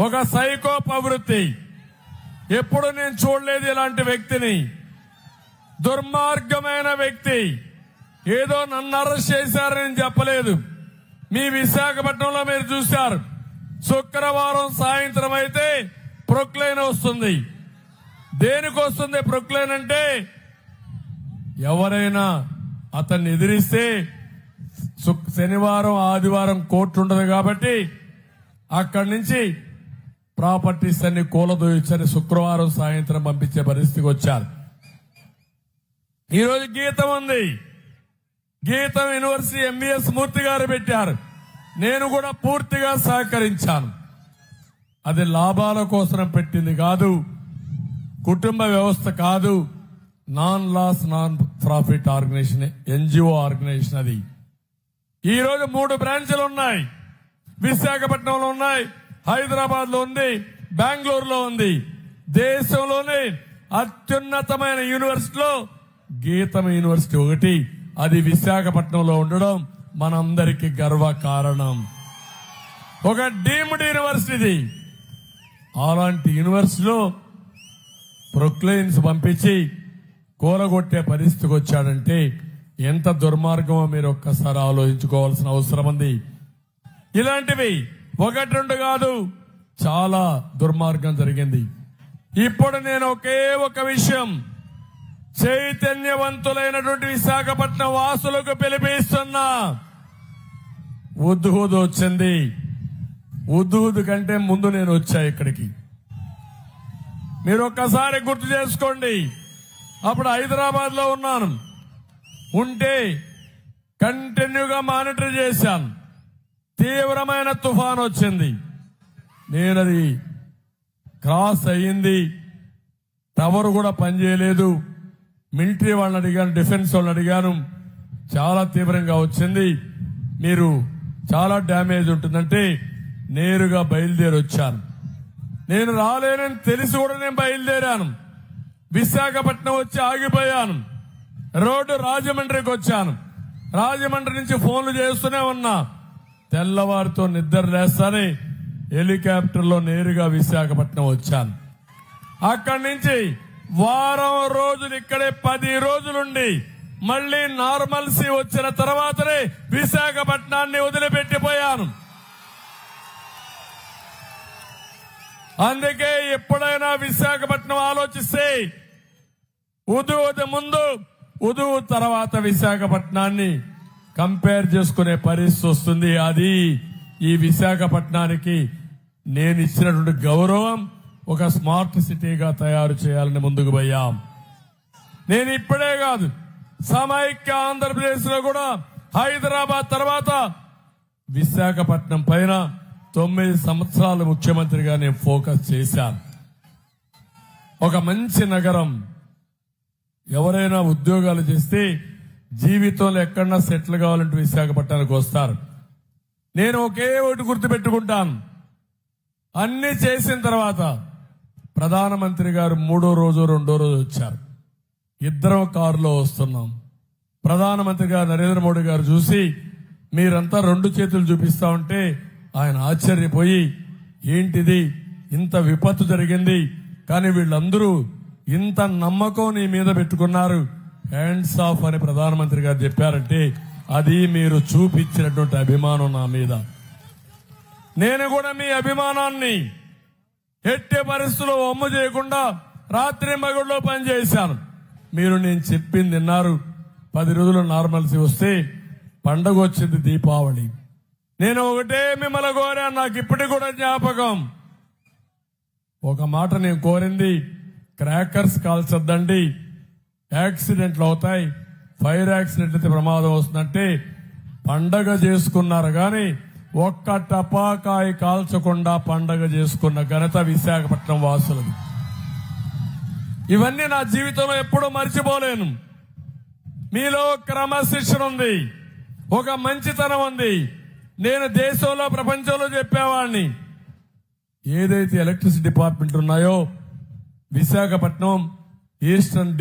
ఒక సైకో ప్రవృత్తి. ఎప్పుడు నేను చూడలేదు ఇలాంటి వ్యక్తిని. దుర్మార్గమైన వ్యక్తి. ఏదో నన్ను అరెస్ట్ చేశారని చెప్పలేదు. మీ విశాఖపట్నంలో మీరు చూశారు. శుక్రవారం సాయంత్రం అయితే ప్రొక్లైన్ వస్తుంది. దేనికి వస్తుంది ప్రొక్లైన్ అంటే ఎవరైనా అతన్ని ఎదిరిస్తే శుక్- శనివారం ఆదివారం కోర్టు ఉండదు కాబట్టి అక్కడి నుంచి ప్రాపర్టీస్ అన్ని కూలదోయించని శుక్రవారం సాయంత్రం పంపించే పరిస్థితికి వచ్చారు. ఈరోజు గీతం ఉంది. గీతం యూనివర్సిటీ ఎంబీఎస్ మూర్తి గారు పెట్టారు. నేను కూడా పూర్తిగా సహకరించాను. అది లాభాల కోసం పెట్టింది కాదు కుటుంబ వ్యవస్థ కాదు non loss non profit organisation NGO organisation అది. ఈరోజు మూడు బ్రాంచ్లు ఉన్నాయి. విశాఖపట్నంలో ఉన్నాయి. హైదరాబాద్లో ఉంది బెంగళూరులో ఉంది. దేశంలోనే అత్యున్నతమైన యూనివర్సిటీలో గీతం యూనివర్సిటీ ఒకటి. అది విశాఖపట్నంలో ఉండడం మనందరికీ గర్వ కారణం ఒక డీమ్డ్ యూనివర్సిటీ అలాంటి యూనివర్సిటీలో ప్రొక్లైన్స్ పంపించి కూలగొట్టే పరిస్థితికి వచ్చాడంటే ఎంత దుర్మార్గమో మీరు ఒక్కసారి ఆలోచించుకోవాల్సిన అవసరం ఉంది. ఇలాంటివి ఒకటి రెండు కాదు. చాలా దుర్మార్గం జరిగింది. ఇప్పుడు నేను ఒకే ఒక విషయం. చైతన్యవంతులైనటువంటి విశాఖపట్నం వాసులకు పిలిపిస్తున్నా. ఉద్దుహూదు వచ్చింది. ఉద్దుహూదు కంటే ముందు నేను వచ్చా ఇక్కడికి. మీరు ఒక్కసారి గుర్తు చేసుకోండి. అప్పుడు హైదరాబాద్లో ఉన్నాను. ఉంటే కంటిన్యూగా మానిటర్ చేశాను. తీవ్రమైన తుఫాన్ వచ్చింది. నేనది క్రాస్ అయ్యింది. టవర్ కూడా పనిచేయలేదు మిలిటరీ వాళ్ళని అడిగాను డిఫెన్స్ వాళ్ళని అడిగాను. చాలా తీవ్రంగా వచ్చింది. మీరు చాలా డ్యామేజ్ ఉంటుందంటే నేరుగా బయలుదేరి వచ్చాను. నేను రాలేనని తెలిసి కూడా నేను బయలుదేరాను. విశాఖపట్నం వచ్చి ఆగిపోయాను. రోడ్డు రాజమండ్రికి వచ్చాను. రాజమండ్రి నుంచి ఫోన్లు చేస్తూనే ఉన్నా. తెల్లవారితో నిద్ర లేస్తానే హెలికాప్టర్లో నేరుగా విశాఖపట్నం వచ్చాను. అక్కడి నుంచి వారం రోజులు ఇక్కడే పది రోజులుండి మళ్ళీ నార్మల్సీ వచ్చిన తర్వాతనే విశాఖపట్నాన్ని వదిలిపెట్టిపోయాను. అందుకే ఎప్పుడైనా విశాఖపట్నం ఆలోచిస్తే ఉదువుది ముందు ఉదువు తర్వాత విశాఖపట్నాన్ని కంపేర్ చేసుకునే పరిస్థితి వస్తుంది. అది ఈ విశాఖపట్నానికి నేను ఇచ్చినటువంటి గౌరవం ఒక స్మార్ట్ సిటీగా తయారు చేయాలని ముందుకు పోయాం. నేను ఇప్పుడే కాదు సమైక్య ఆంధ్రప్రదేశ్లో కూడా హైదరాబాద్ తర్వాత విశాఖపట్నం పైన తొమ్మిది సంవత్సరాలు ముఖ్యమంత్రిగా నేను ఫోకస్ చేశాను. ఒక మంచి నగరం ఎవరైనా ఉద్యోగాలు చేస్తే జీవితంలో ఎక్కడన్నా సెటిల్ కావాలంటే విశాఖపట్నానికి వస్తారు. నేను ఒకే ఒకటి గుర్తుపెట్టుకుంటాను. అన్ని చేసిన తర్వాత ప్రధానమంత్రి గారు మూడో రోజు రెండో రోజు వచ్చారు. ఇద్దరం కారులో వస్తున్నాం. ప్రధానమంత్రి గారు నరేంద్ర మోడీ గారు చూసి మీరంతా రెండు చేతులు చూపిస్తా ఉంటే ఆయన ఆశ్చర్యపోయి ఏంటిది? ఇంత విపత్తు జరిగింది. కానీ వీళ్ళందరూ ఇంత నమ్మకం నీ మీద పెట్టుకున్నారు. హ్యాండ్స్ ఆఫ్ అని ప్రధానమంత్రి గారు చెప్పారంటే అది మీరు చూపించినటువంటి అభిమానం నా మీద. నేను కూడా మీ అభిమానాన్ని ఎట్టి పరిస్థితుల్లో ఒమ్ము చేయకుండా రాత్రి మగుడులో పనిచేశాను. మీరు నేను చెప్పింది విన్నారు. పది రోజులు నార్మల్సీ వస్తే పండగ వచ్చింది దీపావళి. నేను ఒకటే మిమ్మల్ని కోరాను నాకు ఇప్పటికి కూడా జ్ఞాపకం. ఒక మాట నేను కోరింది క్రాకర్స్ కాల్చొద్దండి. యాక్సిడెంట్లు అవుతాయి ఫైర్ యాక్సిడెంట్ అయితే ప్రమాదం వస్తుందంటే పండగ చేసుకున్నారు కానీ ఒక్క టపాకాయ కాల్చకుండా పండగ చేసుకున్న ఘనత విశాఖపట్నం వాసులది. ఇవన్నీ నా జీవితంలో ఎప్పుడూ మర్చిపోలేను. మీలో క్రమశిక్షణ ఉంది ఒక మంచితనం ఉంది. నేను దేశంలో ప్రపంచంలో చెప్పేవాడిని. ఏదైతే ఎలక్ట్రిసిటీ డిపార్ట్మెంట్ ఉన్నాయో విశాఖపట్నం ఈస్టర్న్